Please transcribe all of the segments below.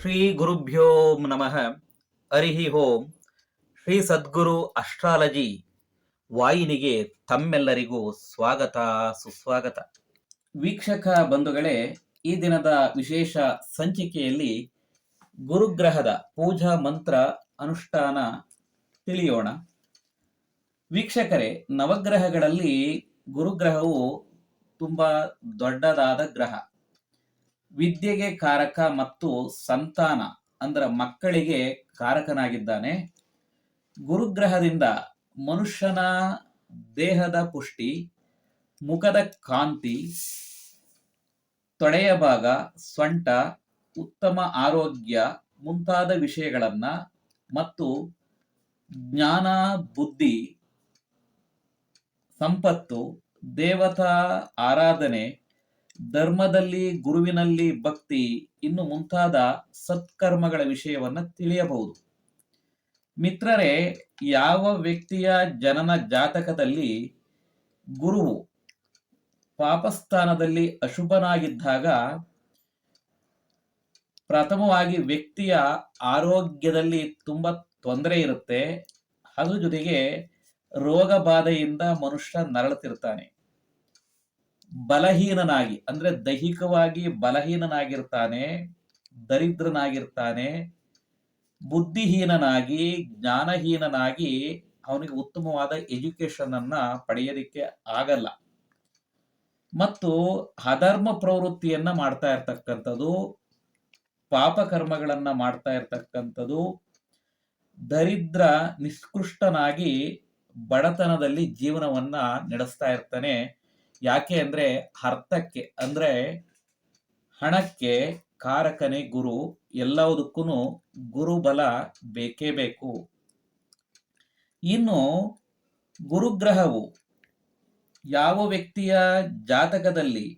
ಶ್ರೀ ಗುರುಭ್ಯೋ ನಮಃ ಅರಿಹಿ ಓಂ ಶ್ರೀ ಸದ್ಗುರು ಅಸ್ಟ್ರಾಲಜಿ ವಾಯಿನಿಗೆ ತಮ್ಮೆಲ್ಲರಿಗೂ ಸ್ವಾಗತ, ಸುಸ್ವಾಗತ. ವೀಕ್ಷಕ ಬಂಧುಗಳೇ, ಈ ದಿನದ ವಿಶೇಷ ಸಂಚಿಕೆಯಲ್ಲಿ ಗುರುಗ್ರಹದ ಪೂಜಾ ಮಂತ್ರ ಅನುಷ್ಠಾನ ತಿಳಿಯೋಣ. ವೀಕ್ಷಕರೇ, ನವಗ್ರಹಗಳಲ್ಲಿ ಗುರುಗ್ರಹವು ತುಂಬಾ ದೊಡ್ಡದಾದ ಗ್ರಹ. ವಿದ್ಯೆಗೆ ಕಾರಕ ಮತ್ತು ಸಂತಾನ, ಅಂದ್ರೆ ಮಕ್ಕಳಿಗೆ ಕಾರಕನಾಗಿದ್ದಾನೆ. ಗುರುಗ್ರಹದಿಂದ ಮನುಷ್ಯನ ದೇಹದ ಪುಷ್ಟಿ, ಮುಖದ ಕಾಂತಿ, ತೊಡೆಯ ಭಾಗ, ಸೊಂಟ, ಉತ್ತಮ ಆರೋಗ್ಯ ಮುಂತಾದ ವಿಷಯಗಳನ್ನ ಮತ್ತು ಜ್ಞಾನ, ಬುದ್ಧಿ, ಸಂಪತ್ತು, ದೇವತಾ ಆರಾಧನೆ ಧರ್ಮದಲ್ಲಿ, ಗುರುವಿನಲ್ಲಿ ಭಕ್ತಿ ಇನ್ನು ಮುಂತಾದ ಸತ್ಕರ್ಮಗಳ ವಿಷಯವನ್ನ ತಿಳಿಯಬಹುದು. ಮಿತ್ರರೇ, ಯಾವ ವ್ಯಕ್ತಿಯ ಜನನ ಜಾತಕದಲ್ಲಿ ಗುರುವು ಪಾಪಸ್ಥಾನದಲ್ಲಿ ಅಶುಭನಾಗಿದ್ದಾಗ ಪ್ರಥಮವಾಗಿ ವ್ಯಕ್ತಿಯ ಆರೋಗ್ಯದಲ್ಲಿ ತುಂಬಾ ತೊಂದರೆ ಇರುತ್ತೆ. ಅದು ಜೊತೆಗೆ ರೋಗ ಬಾಧೆಯಿಂದ ಮನುಷ್ಯ ನರಳುತ್ತಿರ್ತಾನೆ ಬಲಹೀನನಾಗಿ, ಅಂದ್ರೆ ದೈಹಿಕವಾಗಿ ಬಲಹೀನನಾಗಿರ್ತಾನೆ, ದರಿದ್ರನಾಗಿರ್ತಾನೆ, ಬುದ್ಧಿಹೀನನಾಗಿ, ಜ್ಞಾನಹೀನನಾಗಿ ಅವನಿಗೆ ಉತ್ತಮವಾದ ಎಜುಕೇಶನ್ ಅನ್ನ ಪಡೆಯೋದಿಕ್ಕೆ ಆಗಲ್ಲ. ಮತ್ತು ಅಧರ್ಮ ಪ್ರವೃತ್ತಿಯನ್ನ ಮಾಡ್ತಾ ಇರ್ತಕ್ಕಂಥದ್ದು ಪಾಪಕರ್ಮಗಳನ್ನ ಮಾಡ್ತಾ ಇರ್ತಕ್ಕಂಥದ್ದು, ದರಿದ್ರ ನಿಷ್ಕೃಷ್ಟನಾಗಿ ಬಡತನದಲ್ಲಿ ಜೀವನವನ್ನ ನಡೆಸ್ತಾ ಇರ್ತಾನೆ ಯಾಕೆ ಅಂದ್ರೆ ಅರ್ಥಕ್ಕೆ ಅಂದ್ರೆ ಹಣಕ್ಕೆ ಕಾರಕನೇ ಗುರು ಎಲ್ಲದಕ್ಕೂ ಗುರುಬಲ ಬೇಕೇ ಬೇಕು. ಇನ್ನು ಗುರುಗ್ರಹವು ಯಾವ ವ್ಯಕ್ತಿಯ ಜಾತಕದಲ್ಲಿ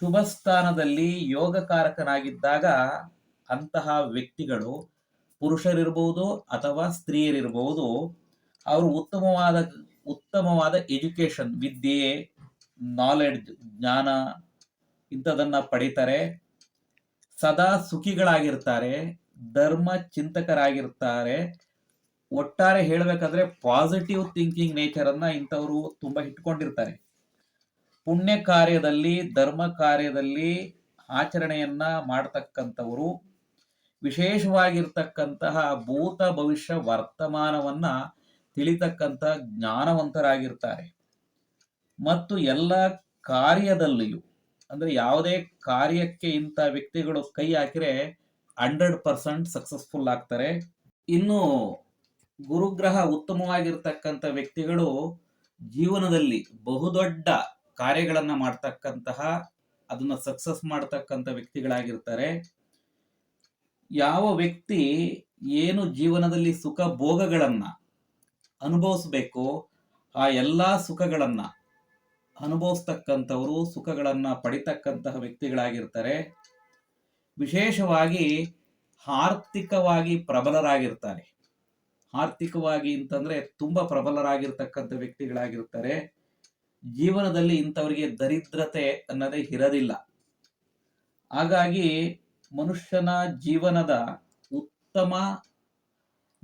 ಶುಭ ಸ್ಥಾನದಲ್ಲಿ ಯೋಗಕಾರಕನಾಗಿದ್ದಾಗ ಅಂತಹ ವ್ಯಕ್ತಿಗಳು ಪುರುಷರಿರ್ಬೋದು ಅಥವಾ ಸ್ತ್ರೀಯರಿರ್ಬೋದು, ಅವರು ಉತ್ತಮವಾದ ಉತ್ತಮವಾದ ಎಜುಕೇಶನ್ ವಿದ್ಯೆ ನಾಲೆಡ್ಜ್ ಜ್ಞಾನ ಇಂಥದನ್ನ ಪಡಿತಾರೆ. ಸದಾ ಸುಖಿಗಳಾಗಿರ್ತಾರೆ, ಧರ್ಮ ಚಿಂತಕರಾಗಿರ್ತಾರೆ. ಒಟ್ಟಾರೆ ಹೇಳಬೇಕಾದ್ರೆ ಪಾಸಿಟಿವ್ ಥಿಂಕಿಂಗ್ ನೇಚರ್ ಅನ್ನ ಇಂಥವ್ರು ತುಂಬಾ ಇಟ್ಕೊಂಡಿರ್ತಾರೆ. ಪುಣ್ಯ ಕಾರ್ಯದಲ್ಲಿ, ಧರ್ಮ ಕಾರ್ಯದಲ್ಲಿ ಆಚರಣೆಯನ್ನ ಮಾಡ್ತಕ್ಕಂಥವರು, ವಿಶೇಷವಾಗಿರ್ತಕ್ಕಂತಹ ಭೂತ ಭವಿಷ್ಯ ವರ್ತಮಾನವನ್ನ ತಿಳಿತಕ್ಕಂಥ ಜ್ಞಾನವಂತರಾಗಿರ್ತಾರೆ. ಮತ್ತು ಎಲ್ಲ ಕಾರ್ಯದಲ್ಲಿಯೂ, ಅಂದ್ರೆ ಯಾವುದೇ ಕಾರ್ಯಕ್ಕೆ ಇಂಥ ವ್ಯಕ್ತಿಗಳು ಕೈ ಹಾಕಿರೆ ಹಂಡ್ರೆಡ್ ಪರ್ಸೆಂಟ್ ಸಕ್ಸಸ್ಫುಲ್ ಆಗ್ತಾರೆ. ಇನ್ನು ಗುರುಗ್ರಹ ಉತ್ತಮವಾಗಿರ್ತಕ್ಕಂಥ ವ್ಯಕ್ತಿಗಳು ಜೀವನದಲ್ಲಿ ಬಹುದೊಡ್ಡ ಕಾರ್ಯಗಳನ್ನ ಮಾಡ್ತಕ್ಕಂತಹ, ಅದನ್ನ ಸಕ್ಸಸ್ ಮಾಡ್ತಕ್ಕಂಥ ವ್ಯಕ್ತಿಗಳಾಗಿರ್ತಾರೆ. ಯಾವ ವ್ಯಕ್ತಿ ಏನು ಜೀವನದಲ್ಲಿ ಸುಖ ಭೋಗಗಳನ್ನ ಅನುಭವಿಸ್ಬೇಕು, ಆ ಎಲ್ಲಾ ಸುಖಗಳನ್ನ ಅನುಭವಿಸ್ತಕ್ಕಂಥವರು, ಸುಖಗಳನ್ನು ಪಡಿತಕ್ಕಂತಹ ವ್ಯಕ್ತಿಗಳಾಗಿರ್ತಾರೆ. ವಿಶೇಷವಾಗಿ ಆರ್ಥಿಕವಾಗಿ ಪ್ರಬಲರಾಗಿರ್ತಾರೆ. ಆರ್ಥಿಕವಾಗಿ ಅಂತಂದ್ರೆ ತುಂಬ ಪ್ರಬಲರಾಗಿರ್ತಕ್ಕಂಥ ವ್ಯಕ್ತಿಗಳಾಗಿರ್ತಾರೆ. ಜೀವನದಲ್ಲಿ ಇಂಥವರಿಗೆ ದರಿದ್ರತೆ ಅನ್ನೋದೇ ಇರೋದಿಲ್ಲ. ಹಾಗಾಗಿ ಮನುಷ್ಯನ ಜೀವನದ ಉತ್ತಮ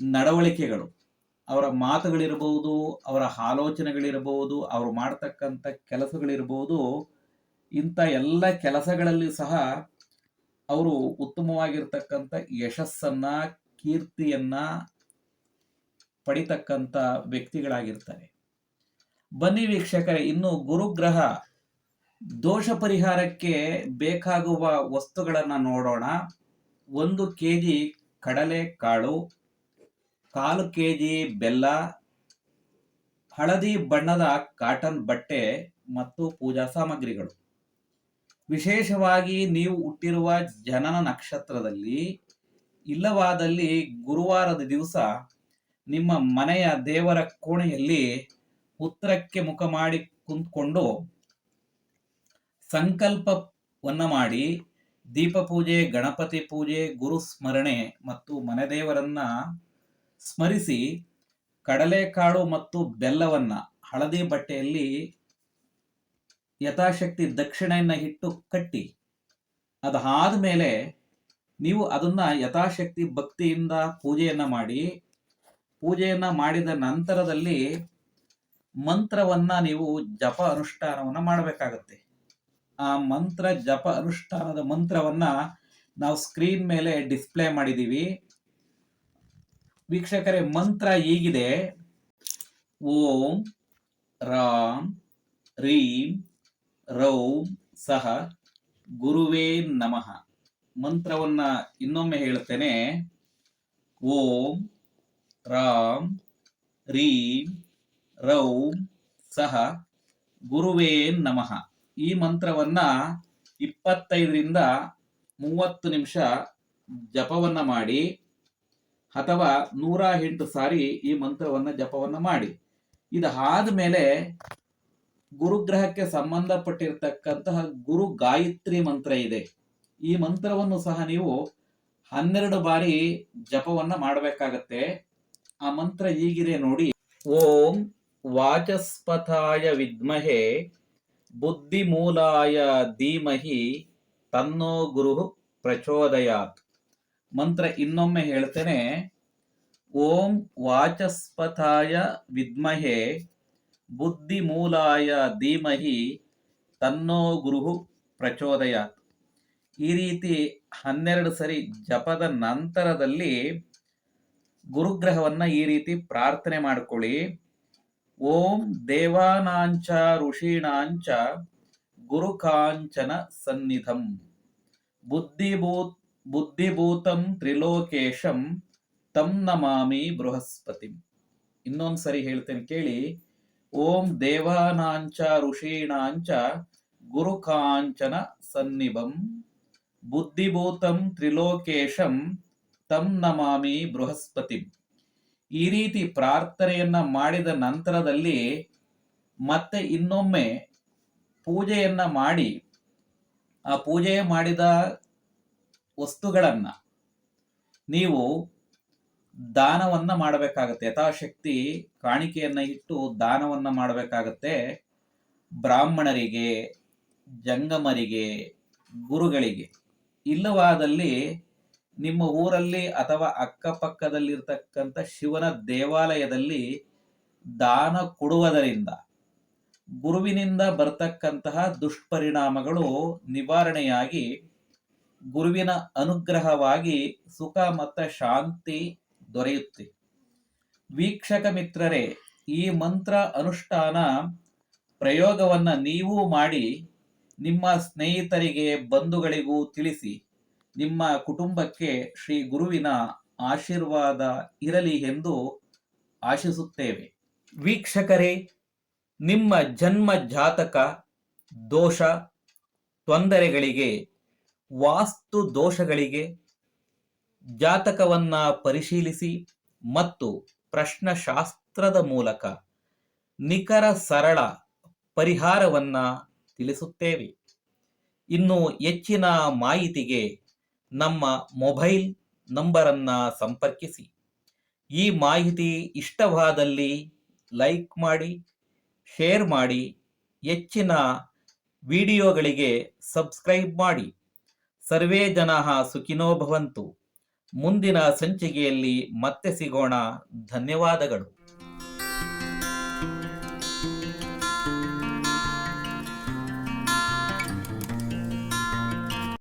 ನಡವಳಿಕೆಗಳು ಅವರ ಮಾತುಗಳಿರಬಹುದು, ಅವರ ಆಲೋಚನೆಗಳಿರಬಹುದು, ಅವರು ಮಾಡ್ತಕ್ಕಂಥ ಕೆಲಸಗಳಿರಬಹುದು, ಇಂಥ ಎಲ್ಲ ಕೆಲಸಗಳಲ್ಲಿ ಸಹ ಅವರು ಉತ್ತಮವಾಗಿರ್ತಕ್ಕಂಥ ಯಶಸ್ಸನ್ನ, ಕೀರ್ತಿಯನ್ನ ಪಡಿತಕ್ಕಂಥ ವ್ಯಕ್ತಿಗಳಾಗಿರ್ತಾರೆ. ಬನ್ನಿ ವೀಕ್ಷಕರೇ, ಇನ್ನು ಗುರುಗ್ರಹ ದೋಷ ಪರಿಹಾರಕ್ಕೆ ಬೇಕಾಗುವ ವಸ್ತುಗಳನ್ನು ನೋಡೋಣ. ಒಂದು ಕೆಜಿ ಕಡಲೆ ಕಾಳು ಕಾಲು ಕೆ ಜಿ ಬೆಲ್ಲ, ಹಳದಿ ಬಣ್ಣದ ಕಾಟನ್ ಬಟ್ಟೆ ಮತ್ತು ಪೂಜಾ ಸಾಮಗ್ರಿಗಳು. ವಿಶೇಷವಾಗಿ ನೀವು ಹುಟ್ಟಿರುವ ಜನನ ನಕ್ಷತ್ರದಲ್ಲಿ ಇಲ್ಲವಾದಲ್ಲಿ ಗುರುವಾರದ ದಿವಸ ನಿಮ್ಮ ಮನೆಯ ದೇವರ ಕೋಣೆಯಲ್ಲಿ ಉತ್ತರಕ್ಕೆ ಮುಖ ಮಾಡಿ ಕುಂತ್ಕೊಂಡು ಸಂಕಲ್ಪವನ್ನ ಮಾಡಿ ದೀಪ ಪೂಜೆ ಗಣಪತಿ ಪೂಜೆ ಗುರು ಸ್ಮರಣೆ ಮತ್ತು ಮನೆದೇವರನ್ನ ಸ್ಮರಿಸಿ ಕಡಲೆಕಾಳು ಮತ್ತು ಬೆಲ್ಲವನ್ನ ಹಳದಿ ಬಟ್ಟೆಯಲ್ಲಿ ಯಥಾಶಕ್ತಿ ದಕ್ಷಿಣೆಯನ್ನ ಹಿಟ್ಟು ಕಟ್ಟಿ, ಅದಾದ ಮೇಲೆ ನೀವು ಅದನ್ನ ಯಥಾಶಕ್ತಿ ಭಕ್ತಿಯಿಂದ ಪೂಜೆಯನ್ನ ಮಾಡಿ, ಪೂಜೆಯನ್ನ ಮಾಡಿದ ನಂತರದಲ್ಲಿ ಮಂತ್ರವನ್ನ ನೀವು ಜಪ ಅನುಷ್ಠಾನವನ್ನ ಮಾಡಬೇಕಾಗತ್ತೆ. ಆ ಮಂತ್ರ, ಜಪ, ಅನುಷ್ಠಾನದ ಮಂತ್ರವನ್ನ ನಾವು ಸ್ಕ್ರೀನ್ ಮೇಲೆ ಡಿಸ್ಪ್ಲೇ ಮಾಡಿದೀವಿ. ವೀಕ್ಷಕರೇ, ಮಂತ್ರ ಹೀಗಿದೆ. ಓಂ, ರಾಮ್, ರೀಂ, ರೌಂ, ಸಹ, ಗುರುವೇ ನಮಃ. ಮಂತ್ರವನ್ನ ಇನ್ನೊಮ್ಮೆ ಹೇಳುತ್ತೇನೆ. ಓಂ, ರಾಮ್, ರೀಂ, ರೌಂ, ಸಹ, ಗುರುವೇ ನಮಃ. ಈ ಮಂತ್ರವನ್ನ ಇಪ್ಪತ್ತೈದರಿಂದ ಮೂವತ್ತು ನಿಮಿಷ ಜಪವನ್ನ ಮಾಡಿ ಅಥವಾ ನೂರ ಎಂಟು ಸಾರಿ ಈ ಮಂತ್ರವನ್ನ ಜಪವನ್ನ ಮಾಡಿ. ಇದಾದ ಮೇಲೆ ಗುರುಗ್ರಹಕ್ಕೆ ಸಂಬಂಧಪಟ್ಟಿರ್ತಕ್ಕಂತಹ ಗುರು ಗಾಯತ್ರಿ ಮಂತ್ರ ಇದೆ. ಈ ಮಂತ್ರವನ್ನು ಸಹ ನೀವು ಹನ್ನೆರಡು ಬಾರಿ ಜಪವನ್ನ ಮಾಡಬೇಕಾಗತ್ತೆ. ಆ ಮಂತ್ರ ಹೀಗಿದೆ ನೋಡಿ. ಓಂ ವಾಚಸ್ಪಥಾಯ ವಿದ್ಮಹೆ ಬುದ್ಧಿಮೂಲಾಯ ಧೀಮಹಿ ತನ್ನೋ ಗುರು ಪ್ರಚೋದಯಾತ್. ಮಂತ್ರ ಇನ್ನೊಮ್ಮೆ ಹೇಳ್ತೇನೆ. ಓಂ ವಾಚಸ್ಪಥಾಯ ವಿದ್ಮಹೆ ಬುದ್ಧಿಮೂಲಾಯ ಧೀಮಹಿ ತನ್ನೋ ಗುರುಹು ಪ್ರಚೋದಯಾತ್ ಈ ರೀತಿ ಹನ್ನೆರಡು ಸರಿ ಜಪದ ನಂತರದಲ್ಲಿ ಗುರುಗ್ರಹವನ್ನ ಈ ರೀತಿ ಪ್ರಾರ್ಥನೆ ಮಾಡಿಕೊಳ್ಳಿ. ಓಂ ದೇವಾನಾಂಚ ಋಷೀಣಾಂಚ ಗುರುಕಾಂಚನ ಸನ್ನಿಧಂ. ಬುದ್ಧಿಭೂತ್ ಬುದ್ಧಿಭೂತಂ ತ್ರಿಲೋಕೇಶಂ, ತಂ ನಮಾಮಿ ಬೃಹಸ್ಪತಿ. ಇನ್ನೊಂದು ಸರಿ ಹೇಳ್ತೇನೆ ಕೇಳಿ, ಓಂ ದೇವಾನಾಂಚ ಋಷೀಣಾಂಚ ಗುರುಕಾಂಚನ ಸನ್ನಿಭಂ, ಬುದ್ಧಿಭೂತಂ ತ್ರಿಲೋಕೇಶಂ, ತಂ ನಮಾಮಿ ಬೃಹಸ್ಪತಿ. ಈ ರೀತಿ ಪ್ರಾರ್ಥನೆಯನ್ನ ಮಾಡಿದ ನಂತರದಲ್ಲಿ ಮತ್ತೆ ಇನ್ನೊಮ್ಮೆ ಪೂಜೆಯನ್ನ ಮಾಡಿ, ಆ ಪೂಜೆ ಮಾಡಿದ ವಸ್ತುಗಳನ್ನ ನೀವು ದಾನವನ್ನ ಮಾಡಬೇಕಾಗತ್ತೆ. ಯಥಾಶಕ್ತಿ ಕಾಣಿಕೆಯನ್ನ ಇಟ್ಟು ದಾನವನ್ನ ಮಾಡಬೇಕಾಗತ್ತೆ. ಬ್ರಾಹ್ಮಣರಿಗೆ, ಜಂಗಮರಿಗೆ, ಗುರುಗಳಿಗೆ. ಇಲ್ಲವಾದಲ್ಲಿ ನಿಮ್ಮ ಊರಲ್ಲಿ ಅಥವಾ ಅಕ್ಕಪಕ್ಕದಲ್ಲಿರ್ತಕ್ಕಂಥ ಶಿವನ ದೇವಾಲಯದಲ್ಲಿ ದಾನ ಕೊಡುವುದರಿಂದ ಗುರುವಿನಿಂದ ಬರ್ತಕ್ಕಂತಹ ದುಷ್ಪರಿಣಾಮಗಳು ನಿವಾರಣೆಯಾಗಿ ಗುರುವಿನ ಅನುಗ್ರಹವಾಗಿ ಸುಖ ಮತ್ತು ಶಾಂತಿ ದೊರೆಯುತ್ತೆ. ವೀಕ್ಷಕ ಮಿತ್ರರೇ, ಈ ಮಂತ್ರ ಅನುಷ್ಠಾನ ಪ್ರಯೋಗವನ್ನ ನೀವು ಮಾಡಿ ನಿಮ್ಮ ಸ್ನೇಹಿತರಿಗೆ, ಬಂಧುಗಳಿಗೂ ತಿಳಿಸಿ ನಿಮ್ಮ ಕುಟುಂಬಕ್ಕೆ ಶ್ರೀ ಗುರುವಿನ ಆಶೀರ್ವಾದ ಇರಲಿ ಎಂದು ಆಶಿಸುತ್ತೇವೆ. ವೀಕ್ಷಕರೇ, ನಿಮ್ಮ ಜನ್ಮ ಜಾತಕ, ದೋಷ, ತೊಂದರೆಗಳಿಗೆ ವಾಸ್ತು ದೋಷಗಳಿಗೆ ಜಾತಕವನ್ನ ಪರಿಶೀಲಿಸಿ ಮತ್ತು ಪ್ರಶ್ನಶಾಸ್ತ್ರದ ಮೂಲಕ ನಿಖರ ಸರಳ ಪರಿಹಾರವನ್ನ ತಿಳಿಸುತ್ತೇವೆ. ಇನ್ನು ಹೆಚ್ಚಿನ ಮಾಹಿತಿಗೆ ನಮ್ಮ ಮೊಬೈಲ್ ನಂಬರನ್ನ ಸಂಪರ್ಕಿಸಿ. ಈ ಮಾಹಿತಿ ಇಷ್ಟವಾದಲ್ಲಿ ಲೈಕ್ ಮಾಡಿ, ಶೇರ್ ಮಾಡಿ, ಹೆಚ್ಚಿನ ವಿಡಿಯೋಗಳಿಗೆ ಸಬ್ಸ್ಕ್ರೈಬ್ ಮಾಡಿ. ಸರ್ವೇ ಜನ ಸುಖಿನೋ ಭವಂತು. ಮುಂದಿನ ಸಂಚಿಕೆಯಲ್ಲಿ ಮತ್ತೆ ಸಿಗೋಣ. ಧನ್ಯವಾದಗಳು.